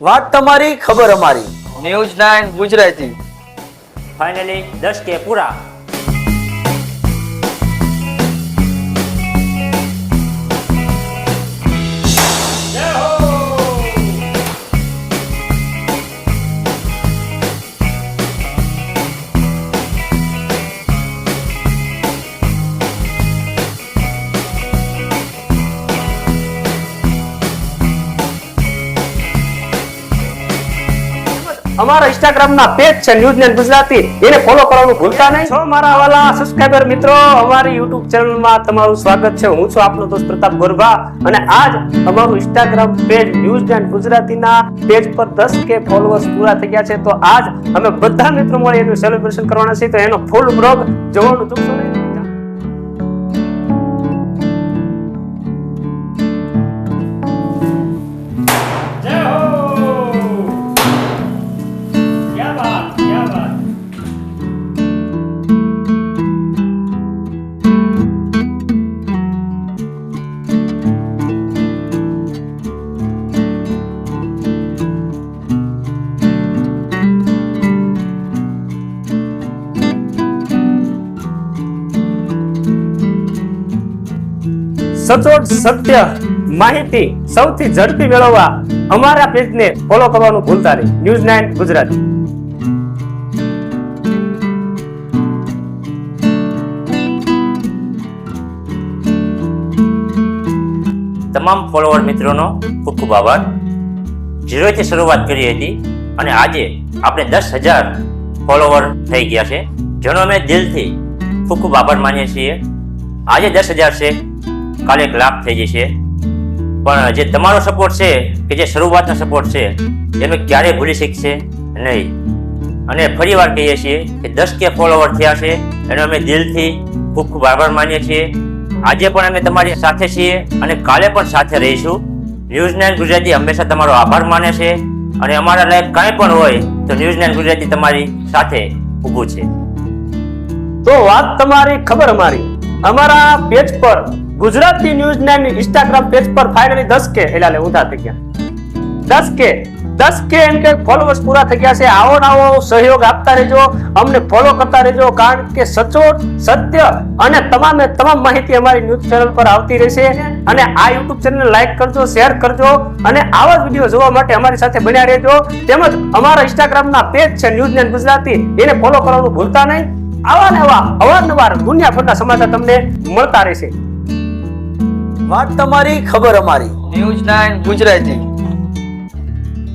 વાત તમારી ખબર અમારી. News nine Gujarati. ફાઇનલી દસ કે પૂરા. અમારા ઇન્સ્ટાગ્રામ ના પેજ છે ન્યૂઝ નેન ગુજરાતી એને ફોલો કરવાનું ભૂલતા નહીં. છો મારા વાલા સબસ્ક્રાઇબર મિત્રો, અમારી યુટ્યુબ ચેનલમાં તમારું સ્વાગત છે. હું છું આપનો દોસ્ત પ્રતાપ ગોરભા અને આજ અમારું ઇન્સ્ટાગ્રામ પેજ ન્યૂઝ નેન ગુજરાતીના પેજ પર 10 કે ફોલોઅર્સ પૂરા થઈ ગયા છે. તો આજ અમે બધા મિત્રો મળી એનું સેલિબ્રેશન કરવાના છે તો એનો ફૂલ બ્લોગ જોવાનું ચૂકશો નહીં. સચોટ, સત્ય માહિતી સૌથી ઝડપી મેળવવા અમારા પેજને ફોલો કરવાનું ભૂલતા નહીં. News nine Gujarati. તમામ ફોલોવર મિત્રોનો ખૂબ ખૂબ આભાર. ઝીરોથી શરૂઆત કરી હતી અને આજે આપણે દસ હજાર ફોલોવર થઈ ગયા છે. જેનો અમે દિલથી ખૂબ ખૂબ આભાર માનીએ છીએ. આજે દસ હજાર છે. કાલે એક લાખ થઈ જશે. પણ જે તમારો સપોર્ટ છે, કે જે શરૂઆતનો સપોર્ટ છે એ ક્યારેય ભૂલી શકશે નહીં. અને ફરી વાર કહીએ છીએ કે દસ કે ફોલોવર થયા છે, એનો અમે દિલથી ખૂબ ખૂબ આભાર માનીએ છીએ. આજે પણ અમે તમારી સાથે છીએ અને કાલે પણ સાથે રહીશું. ન્યૂઝ નાઇન ગુજરાતી હંમેશા તમારો આભાર માને છે. અને અમારા લાયક કાંઈ પણ હોય, તો ન્યૂઝ નાઇન ગુજરાતી તમારી સાથે ઊભું છે. તો વાત તમારી ખબર અમારી. અમારા પેજ પર Gujarati news nine Instagram page પર ફાઇનલી દસ કે એટલે ઊંધા થઈ ગયા. દસ કે દસ કે એમ કે ફોલોઅર્સ પૂરા થઈ ગયા છે. આવો આવો સહયોગ આપતા રહેજો. અમને ફોલો કરતા રહેજો. કારણ કે સચોટ, સત્ય અને તમામે તમામ માહિતી અમારી ન્યૂઝ ચેનલ પર આવતી રહેશે. અને આ યુટ્યુબ ચેનલ લાઈક કરજો શેર કરજો અને આવા જ વીડિયો જોવા માટે અમારી સાથે બન્યા રહેજો. તેમજ અમારા ઇન્સ્ટાગ્રામ ના પેજ છે ન્યૂઝ નાઇન ગુજરાતી. એને ફોલો કરવાનું ભૂલતા નહીં. આવા ને આવા અવારનવાર દુનિયાભરના સમાચાર તમને મળતા રહેશે. વાત તમારી ખબર અમારી. News nine Gujarati.